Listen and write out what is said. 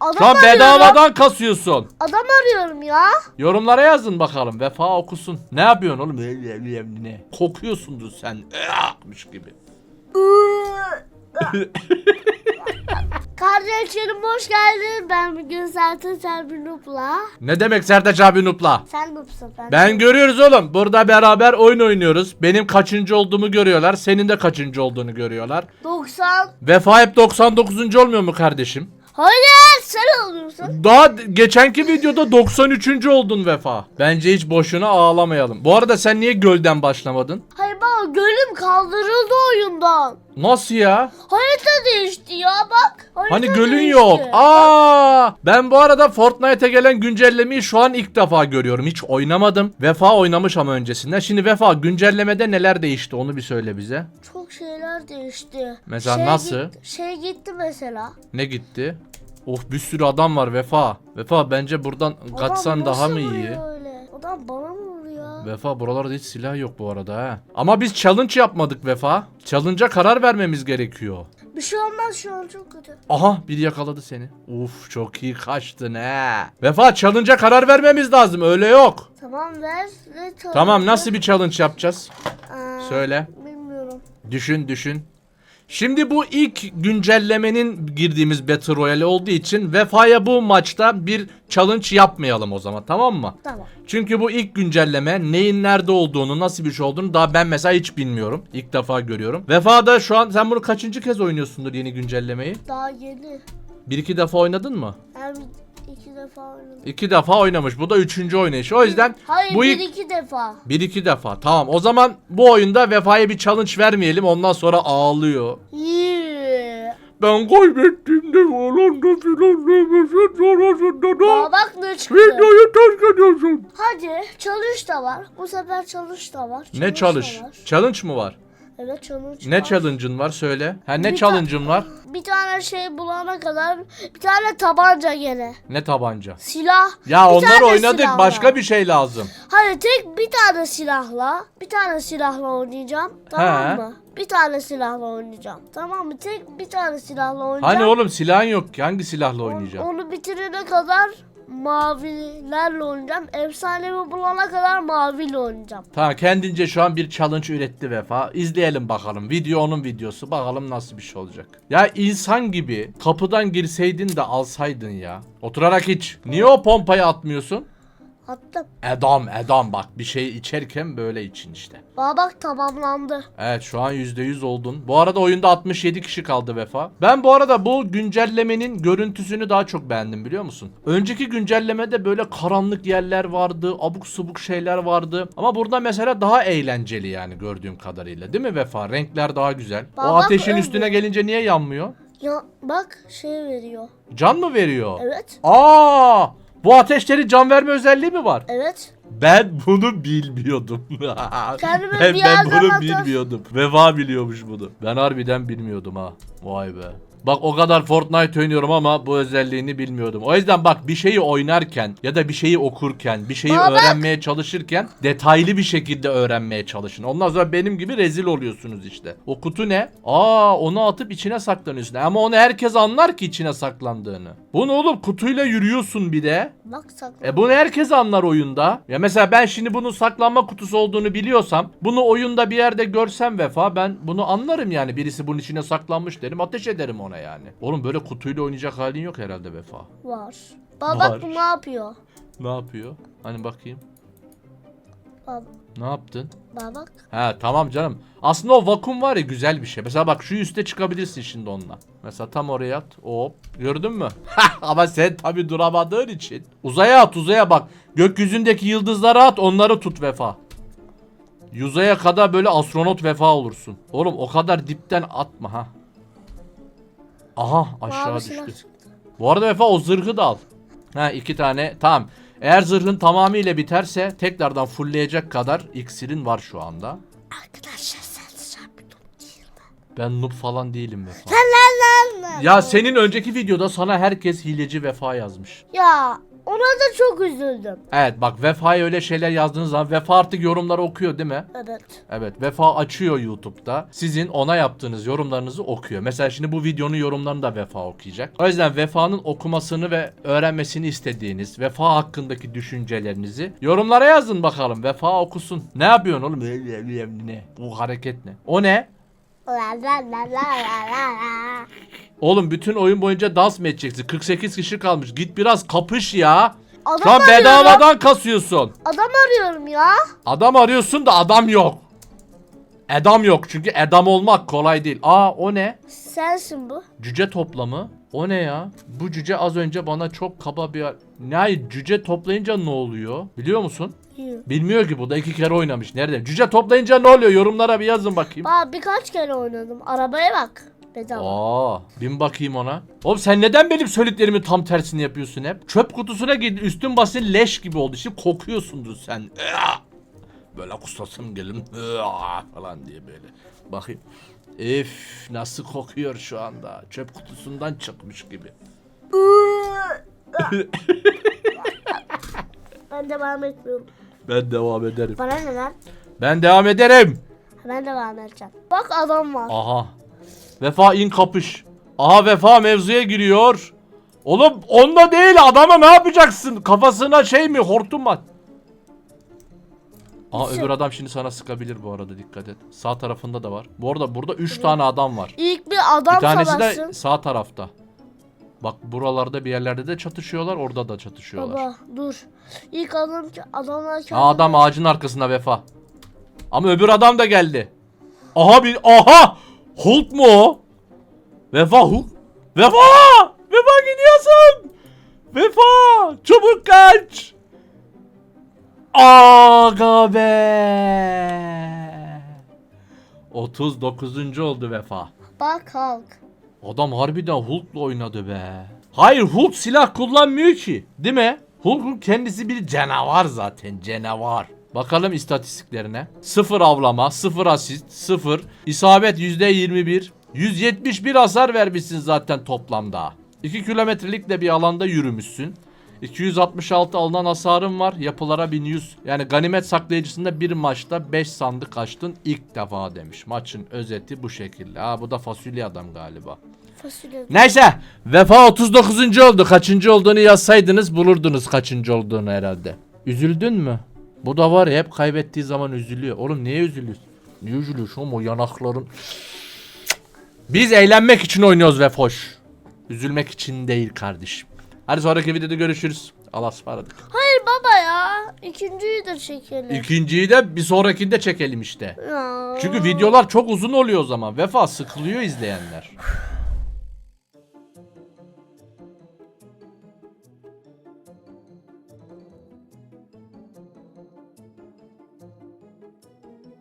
Adam Şu an arıyorum. bedavadan kasıyorsun. Adam arıyorum ya. Yorumlara yazın bakalım. Vefa okusun. Ne yapıyorsun oğlum? Ne? Kokuyorsundur sen. Akmış gibi. Kardeşlerim hoş geldin. Ben bugün Serbi Nup'la. Ne demek Sertaç abi Nupla? Sen Nup'sun ben. Ben görüyoruz oğlum. Burada beraber oyun oynuyoruz. Benim kaçıncı olduğumu görüyorlar. Senin de kaçıncı olduğunu görüyorlar. 90. Vefa hep 99. olmuyor mu kardeşim? Hayır oluyorsun. Daha geçenki videoda 93. oldun Vefa. Bence hiç boşuna ağlamayalım. Bu arada sen niye gölden başlamadın? Hayır baba gölüm kaldırıldı oyundan. Nasıl ya? Harita değişti ya bak. Harita Hani gölün değişti. yok. Aa! Ben bu arada Fortnite'e gelen güncellemeyi şu an ilk defa görüyorum. Hiç oynamadım. Vefa oynamış ama öncesinden. Şimdi Vefa güncellemede neler değişti onu bir söyle bize. Çok şeyler değişti. Mesela nasıl? git- şey gitti mesela. Ne gitti? Of bir sürü adam var Vefa. Vefa bence buradan kaçsan daha mı iyi? Öyle? Adam bana mı vuruyor? Vefa buralarda hiç silah yok bu arada ha. Ama biz challenge yapmadık Vefa. Challenge'a karar vermemiz gerekiyor. Bir şey olmaz şu an çok kötü. Aha biri yakaladı seni. Uf çok iyi kaçtın he. Vefa challenge'a karar vermemiz lazım öyle yok. Tamam ver. ve tamam. Tamam nasıl bir challenge yapacağız? Aa, Söyle. Bilmiyorum. Düşün düşün. Şimdi bu ilk güncellemenin girdiğimiz Battle Royale olduğu için Vefa'ya bu maçta bir challenge yapmayalım o zaman tamam mı? Tamam. Çünkü bu ilk güncelleme neyin nerede olduğunu nasıl bir şey olduğunu daha ben mesela hiç bilmiyorum. İlk defa görüyorum. Vefa'da şu an sen bunu kaçıncı kez oynuyorsundur yeni güncellemeyi? Daha yeni. Bir iki defa oynadın mı? Ben defa oynadım. İki defa oynamış. Bu da üçüncü oynayışı. O yüzden Hayır bu bir ilk... iki defa. Bir iki defa. Tamam o zaman bu oyunda Vefa'ya bir challenge vermeyelim. Ondan sonra ağlıyor. Ben kaybettiğimde falan da filan demesin sonrasında Aa, da bak ne çıktı. videoyu terk ediyorsun. Hadi çalış da var. Bu sefer çalış da var. Ne çalış? Challenge mı var? Evet challenge Ne var. challenge'ın var söyle. Ha ne Bir challenge'ın var? Bir tane şey bulana kadar bir tane tabanca gene. Ne tabanca? Silah. Ya Bir onları tane oynadık. silahla. Başka bir şey lazım. Hayır tek bir tane silahla bir tane silahla oynayacağım. Tamam He. mı? Bir tane silahla oynayacağım. Tamam mı? Tek bir tane silahla oynayacağım. Hani oğlum silahın yok ki. Hangi silahla oynayacaksın? Onu bitirene kadar mavilerle oynayacağım. Efsanemi bulana kadar maviyle oynayacağım. Tamam kendince şu an bir challenge üretti Vefa. İzleyelim bakalım. Video onun videosu. Bakalım nasıl bir şey olacak. Ya insan gibi kapıdan girseydin de alsaydın ya. Oturarak hiç. Niye o pompayı atmıyorsun? Attım. Edam edam bak bir şey içerken böyle için işte. Bana bak tamamlandı. Evet şu an %100 oldun. Bu arada oyunda 67 kişi kaldı Vefa. Ben bu arada bu güncellemenin görüntüsünü daha çok beğendim biliyor musun? Önceki güncellemede böyle karanlık yerler vardı, abuk subuk şeyler vardı. Ama burada mesela daha eğlenceli yani gördüğüm kadarıyla değil mi Vefa? Renkler daha güzel. Bak, o ateşin öyle. üstüne gelince niye yanmıyor? Ya bak şey veriyor. Can mı veriyor? Evet. Aa! Bu ateşlerin can verme özelliği mi var? Evet. Ben bunu bilmiyordum. Ben, bir ben yerden bunu atar- bilmiyordum. Vefa biliyormuş bunu. Ben harbiden bilmiyordum ha. Vay be. Bak o kadar Fortnite oynuyorum ama bu özelliğini bilmiyordum. O yüzden bak bir şeyi oynarken ya da bir şeyi okurken, bir şeyi Baba. öğrenmeye çalışırken detaylı bir şekilde öğrenmeye çalışın. Ondan sonra benim gibi rezil oluyorsunuz işte. O kutu ne? Aa onu atıp içine saklanıyorsun. Ama onu herkes anlar ki içine saklandığını. Bu ne oğlum kutuyla yürüyorsun bir de. Bak sakla. E bunu herkes anlar oyunda. Ya mesela ben şimdi bunun saklanma kutusu olduğunu biliyorsam bunu oyunda bir yerde görsem vefa ben bunu anlarım yani. Birisi bunun içine saklanmış derim ateş ederim ona yani. Oğlum böyle kutuyla oynayacak halin yok herhalde vefa. Var. Baba Var. bak bu ne yapıyor? Ne yapıyor? Hani bakayım. Baba, Ne yaptın? baba bak. He tamam canım. Aslında o vakum var ya güzel bir şey. Mesela bak şu üste çıkabilirsin şimdi onunla. Mesela tam oraya at. Hop. Gördün mü? Ama sen tabi duramadığın için. Uzaya at uzaya bak. Gökyüzündeki yıldızları at onları tut vefa. Yüzeye kadar böyle astronot vefa olursun. Oğlum o kadar dipten atma ha. Aha aşağı Mavi silah düştü. Bu arada Vefa o zırhı da al. Ha iki tane tamam. Eğer zırhın tamamıyla biterse tekrardan fullleyecek kadar iksirin var şu anda. Arkadaşlar sen dur değil mi? Ben noob falan değilim Vefa. Lan lan lan. Ya senin önceki videoda sana herkes hileci Vefa yazmış. Ya Ona da çok üzüldüm. Evet bak Vefa'ya öyle şeyler yazdığınız zaman Vefa artık yorumları okuyor değil mi? Evet. Evet Vefa açıyor YouTube'da. Sizin ona yaptığınız yorumlarınızı okuyor. Mesela şimdi bu videonun yorumlarını da Vefa okuyacak. O yüzden Vefa'nın okumasını ve öğrenmesini istediğiniz Vefa hakkındaki düşüncelerinizi yorumlara yazın bakalım. Vefa okusun. Ne yapıyorsun oğlum? Ne? Bu hareket ne? O ne? Oğlum bütün oyun boyunca dans mı edeceksin? 48 kişi kalmış. Git biraz kapış ya. Adam Şu an arıyorum. bedavadan kasıyorsun. Adam arıyorum ya. Adam arıyorsun da adam yok. Adam yok çünkü adam olmak kolay değil. Aa o ne? Sensin bu. Cüce toplamı. O ne ya? Bu cüce az önce bana çok kaba bir... Ne cüce toplayınca ne oluyor? Biliyor musun? Yuh. Bilmiyor ki bu da iki kere oynamış. Nerede? Cüce toplayınca ne oluyor? Yorumlara bir yazın bakayım. Aa birkaç kere oynadım. Arabaya bak. Bedava. Aa, bin bakayım ona. Oğlum sen neden benim söylediklerimin tam tersini yapıyorsun hep? Çöp kutusuna git üstün basın leş gibi oldu. Şimdi kokuyorsundur sen. Aa! Böyle kusasım gelin falan diye böyle. Bakayım. Ef nasıl kokuyor şu anda. Çöp kutusundan çıkmış gibi. ben devam etmiyorum. Ben devam ederim. Bana ne lan? Ben devam ederim. Ben devam edeceğim. Bak adam var. Aha. Vefa in kapış. Aha Vefa mevzuya giriyor. Oğlum onda değil adama ne yapacaksın? Kafasına şey mi hortum var. Aha Gitsin. öbür adam şimdi sana sıkabilir bu arada dikkat et. Sağ tarafında da var. Bu arada burada 3 tane adam var. İlk bir adam Bir tanesi de savaşsın. sağ tarafta. Bak buralarda bir yerlerde de çatışıyorlar orada da çatışıyorlar. Baba dur. İlk adam adamlar Ha adam ağacın arkasında Vefa. Ama öbür adam da geldi. Aha bir aha Hulk mu o? Vefa Hulk. Vefa! Vefa gidiyorsun. Vefa! Çabuk kaç. Aga be. 39. oldu Vefa. Bak kalk. Adam harbiden Hulk'la oynadı be. Hayır Hulk silah kullanmıyor ki. Değil mi? Hulk'un kendisi bir canavar zaten. Canavar. Bakalım istatistiklerine. 0 avlama, 0 asist, 0. isabet %21. 171 hasar vermişsin zaten toplamda. 2 kilometrelik de bir alanda yürümüşsün. 266 alınan hasarın var. Yapılara 1100. Yani ganimet saklayıcısında bir maçta 5 sandık açtın ilk defa demiş. Maçın özeti bu şekilde. Ha bu da fasulye adam galiba. Fasulye. Neyse. Vefa 39. oldu. Kaçıncı olduğunu yazsaydınız bulurdunuz kaçıncı olduğunu herhalde. Üzüldün mü? Bu da var ya hep kaybettiği zaman üzülüyor. Oğlum niye üzülüyorsun? Niye üzülüyorsun oğlum o yanakların? Biz eğlenmek için oynuyoruz Vefoş. Üzülmek için değil kardeşim. Hadi sonraki videoda görüşürüz. Allah'a ısmarladık. Hayır baba ya. İkinciyi de çekelim. İkinciyi de bir sonrakinde çekelim işte. Ya. Çünkü videolar çok uzun oluyor o zaman. Vefa sıkılıyor izleyenler.